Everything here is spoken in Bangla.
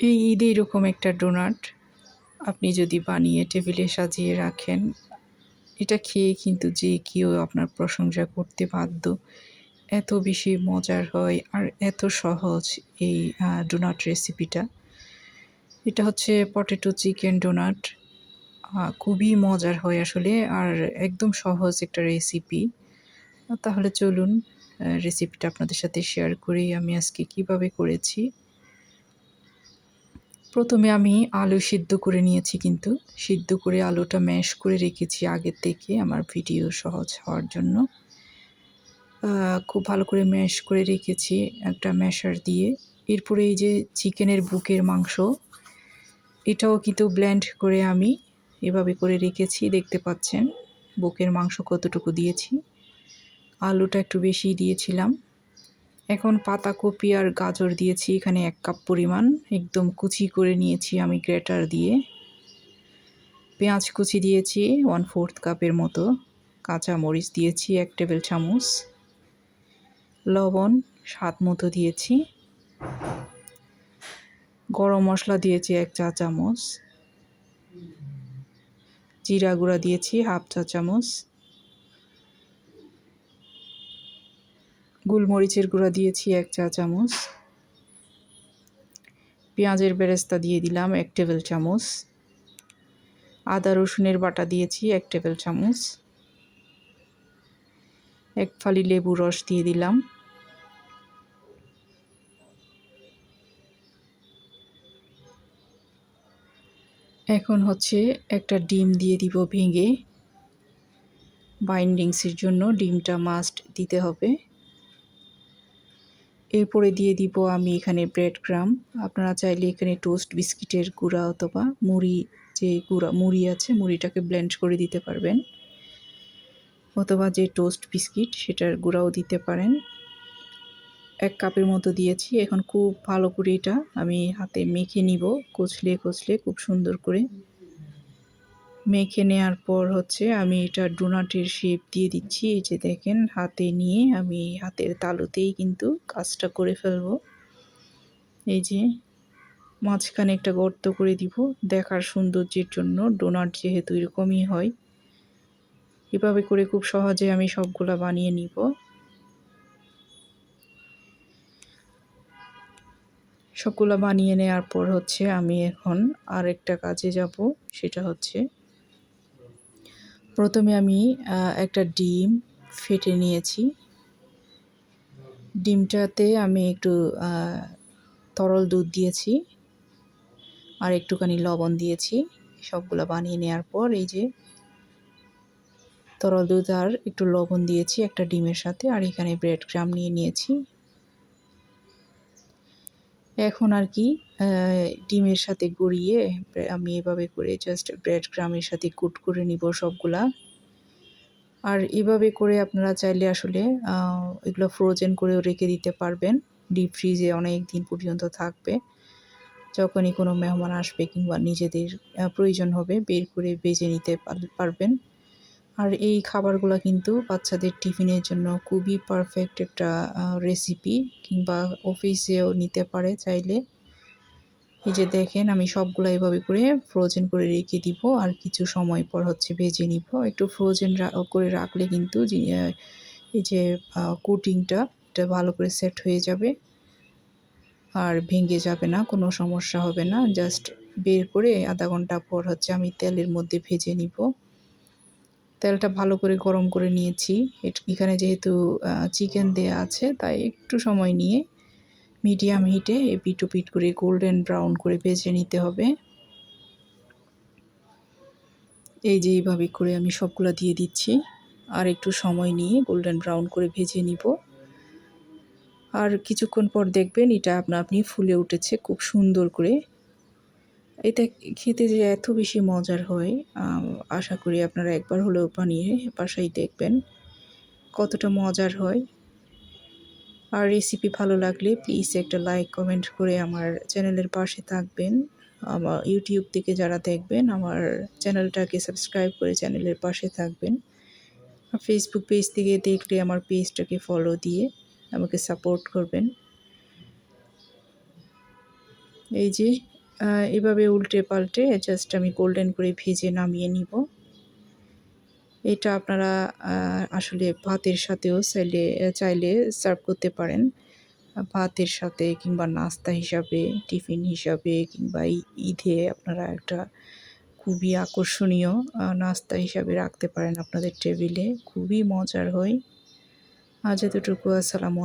এই ঈদে এরকম একটা ডোনাট আপনি যদি বানিয়ে টেবিলে সাজিয়ে রাখেন, এটা খেয়ে কিন্তু যে কেউ আপনার প্রশংসা করতে বাধ্য। এত বেশি মজার হয় আর এত সহজ এই ডোনাট রেসিপিটা। এটা হচ্ছে পটেটো চিকেন ডোনাট। খুবই মজার হয় আসলে আর একদম সহজ একটা রেসিপি। তাহলে চলুন রেসিপিটা আপনাদের সাথে শেয়ার করি আমি আজকে কীভাবে করেছি। প্রথমে আমি আলু সিদ্ধ করে নিয়েছি কিন্তু। সিদ্ধ করে আলুটা ম্যাশ করে রেখেছি আগের থেকে আমার ভিডিও সহজ হওয়ার জন্য। খুব ভালো করে ম্যাশ করে রেখেছি একটা ম্যাশার দিয়ে। এরপরে এই যে চিকেনের বুকের মাংস, এটাও কিন্তু ব্ল্যান্ড করে আমি এভাবে করে রেখেছি। দেখতে পাচ্ছেন, বুকের মাংস কতটুকু দিয়েছি। আলুটা একটু বেশি দিয়েছিলাম। এখন পাতাকপি আর গাজর দিয়েছি, এখানে এক কাপ পরিমাণ। একদম কুচি করে নিয়েছি আমি গ্রেটার দিয়ে। পেঁয়াজ কুচি দিয়েছি ওয়ান ফোর্থ কাপের মতো। কাঁচা মরিচ দিয়েছি, এক টেবিল চামচ। লবণ, স্বাদ মতো দিয়েছি। গরম মশলা দিয়েছি এক চা চামচ। জিরা গুঁড়া দিয়েছি, হাফ চা চামচ। গোলমরিচের গুঁড়া দিয়েছি এক চা চামচ। পেঁয়াজের বেরেস্তা দিয়ে দিলাম এক টেবিল চামচ। আদা রসুনের বাটা দিয়েছি এক টেবিল চামচ। এক ফালি লেবু রস দিয়ে দিলাম। এখন হচ্ছে একটা ডিম দিয়ে দিব ভেঙে। বাইন্ডিংসের জন্য ডিমটা মাস্ট দিতে হবে। এরপরে দিয়ে দিব আমি এখানে ব্রেড ক্রাম আপনারা চাইলে এখানে টোস্ট বিস্কিটের গুঁড়া অথবা মুড়ি, যে গুঁড়া, মুড়ি আছে, মুড়িটাকে ব্লেন্ড করে দিতে পারবেন। অথবা যে টোস্ট বিস্কিট সেটার গুঁড়াও দিতে পারেন। এক কাপের মতো দিয়েছি। এখন খুব ভালো করে এটা আমি হাতে মেখে নিব। কচলে কচলে খুব সুন্দর করে। মেখে নেওয়ার পর হচ্ছে আমি এটা ডোনাটের শেপ দিয়ে দিচ্ছি। এই যে দেখেন, হাতে নিয়ে আমি হাতের তালুতেই কিন্তু কাজটা করে ফেলব। এই যে মাঝখানে একটা গর্ত করে দিব, দেখার সৌন্দর্যের জন্য ডোনাট যেহেতু এরকমই হয়। এভাবে করে খুব সহজে আমি সবগুলা বানিয়ে নিব। সবগুলো বানিয়ে নেওয়ার পর হচ্ছে আমি এখন আরেকটা কাজে যাব, সেটা হচ্ছে প্রথমে আমি একটা ডিম ফেটে নিয়েছি। ডিমটাতে আমি একটু তরল দুধ দিয়েছি আর একটুখানি লবণ দিয়েছি। সবগুলো বানিয়ে নেওয়ার পর এই যে তরল দুধ আর একটু লবণ দিয়েছি একটা ডিমের সাথে আর এখানে ব্রেড ক্রাম নিয়ে নিয়েছি। এখন আর কি ডিমের সাথে গড়িয়ে আমি এভাবে করে জাস্ট ব্রেড ক্রামের সাথে কুট করে নিব সবগুলা। আর এভাবে করে আপনারা চাইলে আসলে এগুলো ফ্রোজেন করেও রেখে দিতে পারবেন। ডিপ ফ্রিজে অনেক দিন পর্যন্ত থাকবে। যখনই কোনো মেহমান আসবে কিংবা নিজেদের প্রয়োজন হবে বের করে বেজে নিতে পারবেন। আর এই খাবারগুলো কিন্তু বাচ্চাদের টিফিনের জন্য খুবই পারফেক্ট একটা রেসিপি কিংবা অফিসেও নিতে পারে চাইলে। এই যে দেখেন, আমি সবগুলো এভাবে করে ফ্রোজেন করে রেখে দিব আর কিছু সময় পর হচ্ছে ভেজে নিব। একটু ফ্রোজেন করে রাখলে কিন্তু এই যে কোটিংটা এটা ভালো করে সেট হয়ে যাবে। আর ভেঙে যাবে না, কোনো সমস্যা হবে না। জাস্ট বের করে আধা ঘণ্টা পর হচ্ছে আমি তেলের মধ্যে ভেজে নিব। তেলটা ভালো করে গরম করে নিয়েছি। এখানে যেহেতু চিকেন দেয়া আছে, তাই একটু সময় নিয়ে মিডিয়াম হিটে পিট পিট করে গোল্ডেন ব্রাউন করে ভেজে নিতে হবে। এই যে এইভাবে করে আমি সবগুলো দিয়ে দিচ্ছি। আর একটু সময় নিয়ে গোল্ডেন ব্রাউন করে ভেজে নিব। আর কিছুক্ষণ পর দেখবেন এটা আপনা আপনি ফুলে উঠেছে খুব সুন্দর করে। এটা খেতে যে এত বেশি মজার হয় আশা করি আপনারা একবার হলেও বানিয়ে বাসায় দেখবেন কতটা মজার হয়। আর রেসিপি ভালো লাগলে প্লিজ একটা লাইক কমেন্ট করে আমার চ্যানেলের পাশে থাকবেন। আমার ইউটিউব থেকে যারা দেখবেন, আমার চ্যানেলটাকে সাবস্ক্রাইব করে চ্যানেলের পাশে থাকবেন। আর ফেসবুক পেজ থেকে দেখলে আমার পেজটাকে ফলো দিয়ে আমাকে সাপোর্ট করবেন। এই যে এভাবে উল্টে পাল্টে জাস্ট আমি গোল্ডেন করে ভেজে নামিয়ে নিব। এটা আপনারা আসলে ভাতের সাথেও চাইলে চাইলে সার্ভ করতে পারেন। ভাতের সাথে কিংবা নাস্তা হিসাবে, টিফিন হিসাবে কিংবা ঈদে আপনারা একটা খুবই আকর্ষণীয় নাস্তা হিসাবে রাখতে পারেন আপনাদের টেবিলে খুবই মজার হয়। আজ এতটুকু। আসসালামু